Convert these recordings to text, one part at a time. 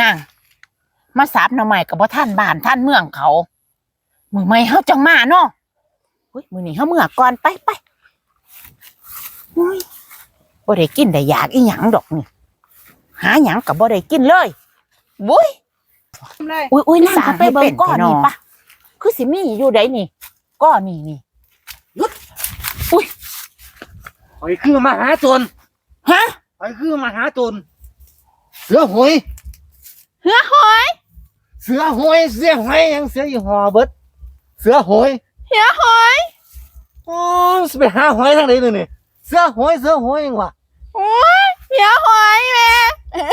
นางมาสาบหน่อใหม่กับพ่ท่านบ้านท่านเมืองเขา มือไม่เฮาจังมาเนาะอุ้ยมือนี้เฮาเมื่อก่อนไปไปอุ้ยบ่ได้กินได้อยากอีหยังดอกนี่หาหยังกับบ่ได้กินเลยบุ้ยเลยอุ้ยอุ้ยนั่งเขาไปเบิ่งก้อนนี่ปะคือสิมีอยู่ไดนี่ก้อนนี่นี่หอยคือมหาโจรฮะหอยคือมหาโจรเสือหอย เหือหอยเสือหอยเสือหอยยังเสืออีหอเบิดเสือหอยเหือหอยอ๋อสิไปหาหอยทางไหนเลยนี่เสือหอยเสือหอยยังวะโอ้ยเหือหอยแม่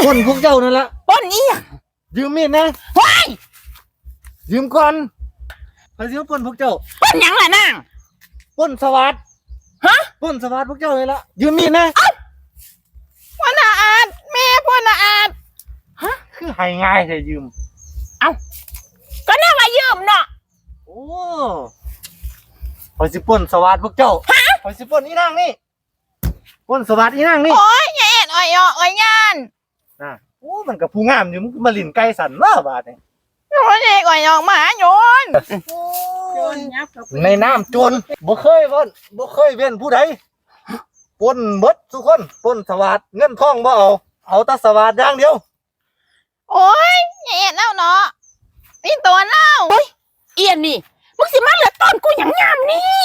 คนพวกเจ้านั่นละป้นอีหยังยืมมีดนะว้ายยืมก่อนไปสิมาปล้นพวกเจ้าป้นหยังล่ะนางปล้นสวัสดฮะปล้นสวัสดพวกเจ้าเลยละยืมมีดนะพ่อนาอาดแม่พ่อนาอาด คือ ให้ง่ายแต่ยืม ก็น่ามายืมเนาะโอ้คอยสิปล้นสวัสดพวกเจ้าคอยสิปล้นอีนางนี่ปล้นสวัสดอีนางนี่ โอ้ยอย่าเอ็ดอ่อยอ่ออ่อยงานนะโอ้มันกับผู้งามอยู่มึงมาลินไก่สันว่าบาดเนี่ยโอ้ยเอ็ดอ่อยอ่อหมาโยนโจรยับกับในน้ำโจรบ่เคยบ่นบ่เคยเว้นผู้ใดปล้นเบิดทุกคนปล้นสวัสดเงินทองบ่เอา เอาแต่สวัสดอย่างเดียว โอ้ยอย่าเอ็ดแล้วเนาะนี่ตัวเล่าเอียนนี่มึงสิมาเหลือตอนกูอย่างงามนี่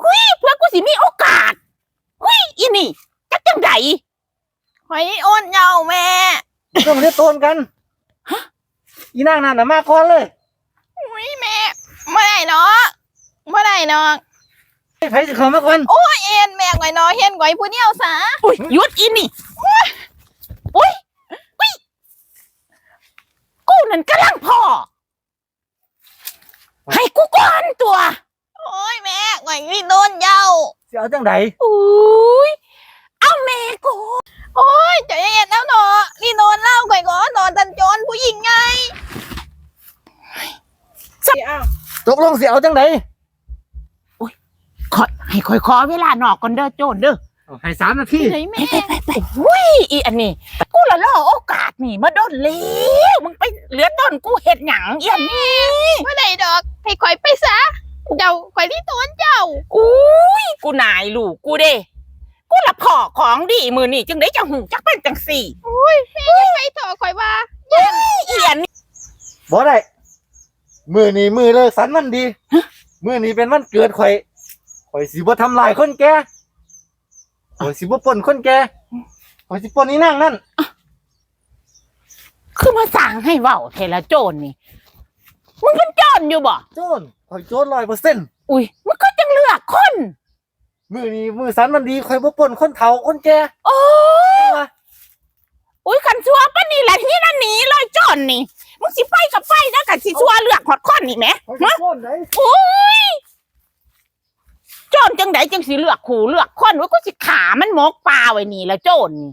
คุยเพื่อกูสิมีโอกาสคุยอีนี่จักจังไดหอยโอนเยาแม่ต้องเรียกโตนกันอีนางนั่นน่ะมาก่อนเลยอุ้ยแม่เมื่อไหร่เนาะเมื่อไหร่เนาะไผสิเข้ามาก่อนโอ้ยเอ็นแม่ก่อยเนาะเห็นก่อยผู้เดียวซะอุ้ยหยุดอีนี่อุ้ยอุ้ยอุ้ยกู นั่นกำลังพอให้กูก่อนตัว โอ้ยแม่ก่อยนี่โดนเย้าสิเอาจังไดอุ้ยเอาแม่กู โอ้ยใจเย็นแล้วเนาะนี่นอนเล่าก่อยก่อนนอนตันโจรผู้หญิงไงสิอ้าวตกลงสิเอาจังไดขอให้คอยขอเวลาหนอกก่อนเด้อโจรเด้อเอาให้สามนาทีไหนแม่ไปไปไปอุ้ยอีอันนี้ กูละล่อโอกาสนี่มาโดนเลี้ยวมึงไป เหลือต้นกูเห็ดหยังอีอันนี้เมื่อไหร่ดอกให้คอยไปซะเจ้าคอยที่ตัวเจ้าอุ้ยกูนายลูกกูเด้กูละพ่อของดีมือนี่จึงได้จังหูจักเป็นจังสี่ไปเถอะคอยว่าอีอันนี้บ่ได้มือนี้มือเลิกสันมันดี มือนี้เป็นวันเกิดข่อยข่อยสิบ่ทำลายคนแก่ข่อยสิบ่ปล้นคนแก่ข่อยสิปล้นอีนางนั่น คือมาสั่งให้เว้าเทละโจรนี่ มึงเป็นโจรอยู่บ่โจรข่อยโจรร้อยเปอร์เซ็นต์อุ้ยมึงก็จังเลือกคน มือนี้มือสันมันดีข่อยบ่ปล้นคนเฒ่าคนแก่โอ้ยว่าอุ้ยคันชัวปะนี่แหละที่นั่นหนีเลยโจรนี่ มึงสิไปกับไปนะกันสิชัวเลือกหอดคนนี่แหมข่อยสิปล้นได้โอ้ยโจรจังไดจังสิเลือกขู่เลือกคนว่ากูสิขามันหมกปลาไว้นี่ละโจรนี่